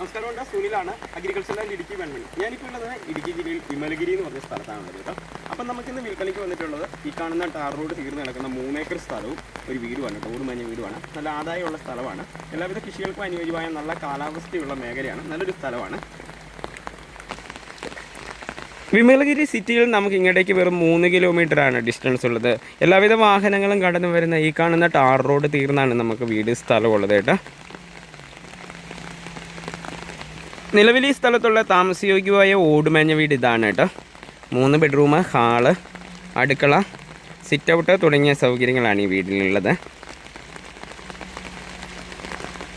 നമസ്കാരം ഉണ്ട് സുനിലാണ് അഗ്രികൾച്ചർ ആൻഡ് ഇടുക്കി വെൺമണി. ഞാനിപ്പോൾ ഉള്ളത് ഇടുക്കി ജില്ലയിൽ വിമലഗിരി എന്ന് പറഞ്ഞ സ്ഥലത്താണ് കേട്ടോ. അപ്പം നമുക്കിന്ന് വിൽക്കണിക്ക് വന്നിട്ടുള്ളത് ഈ കാണുന്ന ടാർ റോഡ് തീർന്ന് കിടക്കുന്ന മൂന്നേക്കർ സ്ഥലവും ഒരു വീടുമാണ് ഊട് മഞ്ഞ വീടുമാണ്. നല്ല ആദായമുള്ള സ്ഥലമാണ്. എല്ലാവിധ കൃഷികൾക്കും അനുയോജ്യമായ നല്ല കാലാവസ്ഥയുള്ള മേഖലയാണ്. നല്ലൊരു സ്ഥലമാണ്. വിമലഗിരി സിറ്റിയിൽ നമുക്ക് ഇങ്ങോട്ടേക്ക് വെറും മൂന്ന് കിലോമീറ്റർ ആണ് ഡിസ്റ്റൻസ് ഉള്ളത്. എല്ലാവിധ വാഹനങ്ങളും കടന്നു വരുന്ന ഈ കാണുന്ന ടാർ റോഡ് തീർന്നാണ് നമുക്ക് വീട് സ്ഥലമുള്ളത് കേട്ടോ. നിലവിൽ ഈ സ്ഥലത്തുള്ള താമസയോഗ്യമായ ഓടുമേഞ്ഞ വീട് ഇതാണ് കേട്ടോ. മൂന്ന് ബെഡ്റൂം ഹാൾ അടുക്കള സിറ്റ് ഔട്ട് തുടങ്ങിയ സൗകര്യങ്ങളാണ് ഈ വീടിനുള്ളത്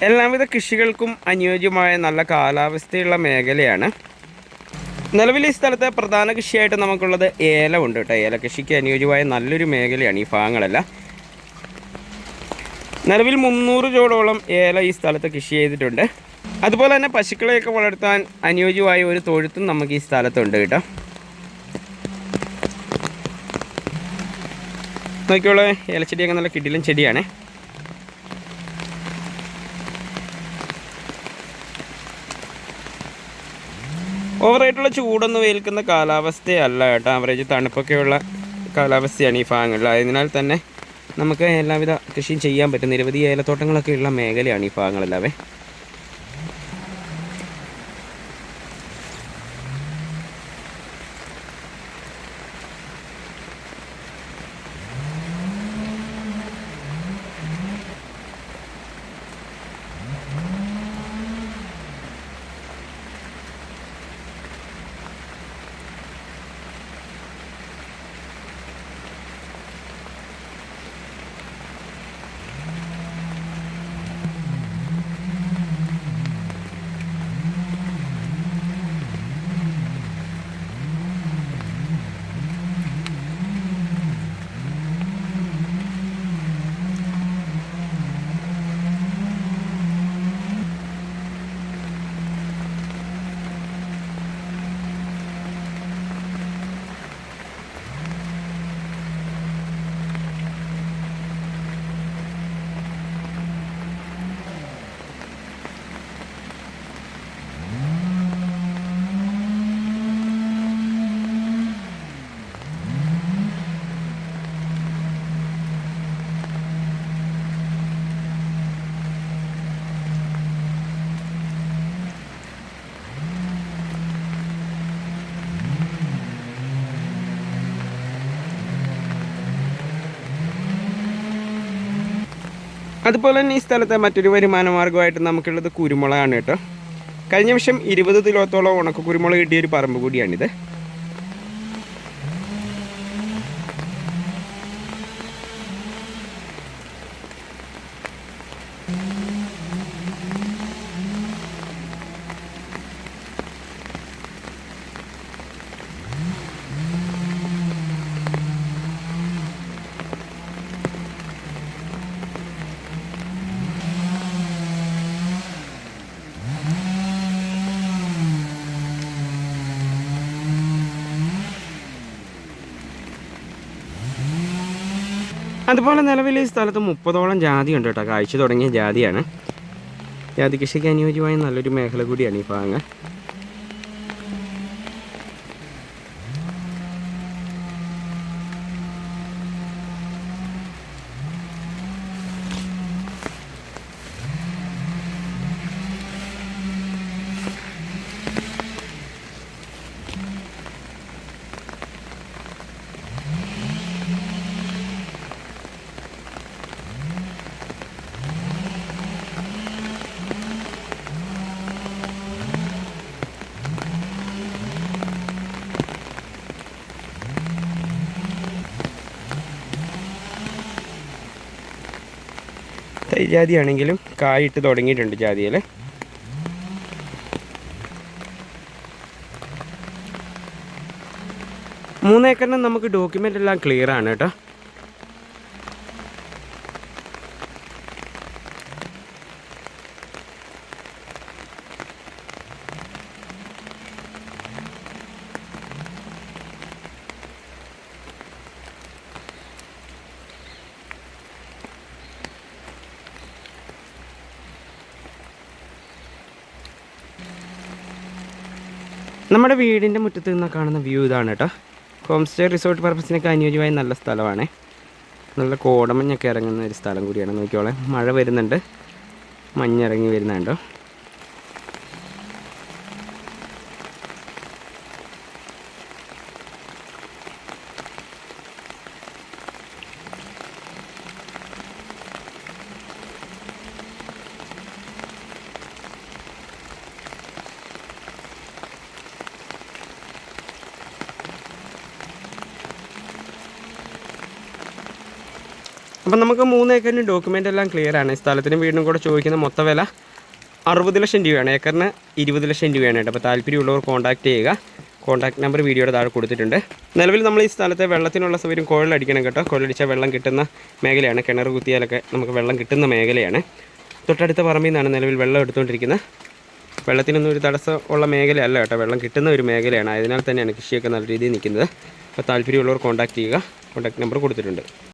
എല്ലാവിധ കൃഷികൾക്കും അനുയോജ്യമായ നല്ല കാലാവസ്ഥയുള്ള മേഖലയാണ്. നിലവിൽ ഈ സ്ഥലത്തെ പ്രധാന കൃഷിയായിട്ട് നമുക്കുള്ളത് ഉണ്ട് കേട്ടോ. ഏല കൃഷിക്ക് അനുയോജ്യമായ നല്ലൊരു മേഖലയാണ് ഈ ഭാഗങ്ങളെല്ലാം. നിലവിൽ മുന്നൂറ് ജോഡോളം ഏല ഈ സ്ഥലത്ത് കൃഷി ചെയ്തിട്ടുണ്ട്. അതുപോലെ തന്നെ പശുക്കളെയൊക്കെ വളർത്താൻ അനുയോജ്യമായ ഒരു തൊഴുത്തും നമുക്ക് ഈ സ്ഥലത്തുണ്ട് കേട്ടോ. നോക്കിയോളെ ഏലച്ചെടിയൊക്കെ നല്ല കിടിലും ചെടിയാണ്. ഓവറായിട്ടുള്ള ചൂടൊന്നും ഏൽക്കുന്ന കാലാവസ്ഥയല്ല കേട്ടോ. ആവറേജ് തണുപ്പൊക്കെയുള്ള കാലാവസ്ഥയാണ് ഈ ഭാഗങ്ങളിൽ. അതിനാൽ തന്നെ നമുക്ക് എല്ലാവിധ കൃഷിയും ചെയ്യാൻ പറ്റും നിരവധി ഏലത്തോട്ടങ്ങളൊക്കെ ഉള്ള മേഖലയാണ് ഈ ഭാഗങ്ങളെല്ലാവേ അതുപോലെ തന്നെ ഈ സ്ഥലത്തെ മറ്റൊരു വരുമാന മാർഗമായിട്ട് നമുക്കുള്ളത് കുരുമുളകാണ് കേട്ടോ. കഴിഞ്ഞ വർഷം ഇരുപത് കിലോത്തോളം ഉണക്ക കുരുമുളക് കിട്ടിയ ഒരു പറമ്പ് കൂടിയാണിത്. അതുപോലെ നിലവിൽ ഈ സ്ഥലത്ത് മുപ്പതോളം ജാതി ഉണ്ട് കേട്ടോ. കാഴ്ച തുടങ്ങിയ ജാതിയാണ്. ജാതി കൃഷിക്ക് അനുയോജ്യമായ നല്ലൊരു മേഖല കൂടിയാണ് ഈ ഭാഗങ്ങൾ. തൈ ജാതി ആണെങ്കിലും കായിട്ട് തുടങ്ങിയിട്ടുണ്ട് ജാതിയിൽ. മൂന്നേക്കറിന് നമുക്ക് ഡോക്യുമെന്റ് എല്ലാം ക്ലിയർ ആണ് കേട്ടോ. നമ്മുടെ വീടിന്റെ മുറ്റത്ത് നിന്ന് കാണുന്ന വ്യൂ ഇതാണ് കേട്ടോ. ഹോം സ്റ്റേ റിസോർട്ട് പർപ്പസിനൊക്കെ അനുയോജ്യമായ നല്ല സ്ഥലമാണ്. നല്ല കോടമഞ്ഞൊക്കെ ഇറങ്ങുന്ന ഒരു സ്ഥലം കൂടിയാണ്. നോക്കിയോളെ മഴ വരുന്നുണ്ട്. മഞ്ഞിറങ്ങി വരുന്നുണ്ടോ. അപ്പം നമുക്ക് മൂന്ന് ഏക്കറിന് ഡോക്യുമെന്റ് എല്ലാം ക്ലിയർ ആണ്. സ്ഥലത്തിനും വീടിനും കൂടെ ചോദിക്കുന്ന മൊത്ത വില അറുപത് ലക്ഷം രൂപയാണ്. ഏക്കറിന് ഇരുപത് ലക്ഷം രൂപയാണ് കേട്ടോ. അപ്പോൾ താല്പര്യമുള്ളവർ കോൺടാക്ട് ചെയ്യുക. കോൺടാക്ട് നമ്പർ വീഡിയോയുടെ താഴെ കൊടുത്തിട്ടുണ്ട്. നിലവിൽ നമ്മൾ ഈ സ്ഥലത്തെ വെള്ളത്തിനുള്ള സൗകര്യം കുഴലടിക്കണം കേട്ടോ. കുഴലടിച്ചാൽ വെള്ളം കിട്ടുന്ന മേഖലയാണ്. കിണർ കുത്തിയാലൊക്കെ നമുക്ക് വെള്ളം കിട്ടുന്ന മേഖലയാണ്. തൊട്ടടുത്ത പറമ്പിൽ നിന്നാണ് നിലവിൽ വെള്ളം എടുത്തുകൊണ്ടിരിക്കുന്നത്. വെള്ളത്തിനൊന്നും ഒരു തടസ്സം ഉള്ള മേഖലയല്ല കേട്ടോ. വെള്ളം കിട്ടുന്ന ഒരു മേഖലയാണ്. അതിനാൽ തന്നെയാണ് കൃഷിയൊക്കെ നല്ല രീതിയിൽ നിൽക്കുന്നത്. അപ്പോൾ താല്പര്യമുള്ളവർ കോൺടാക്ട് ചെയ്യുക. കോൺടാക്ട് നമ്പർ കൊടുത്തിട്ടുണ്ട്.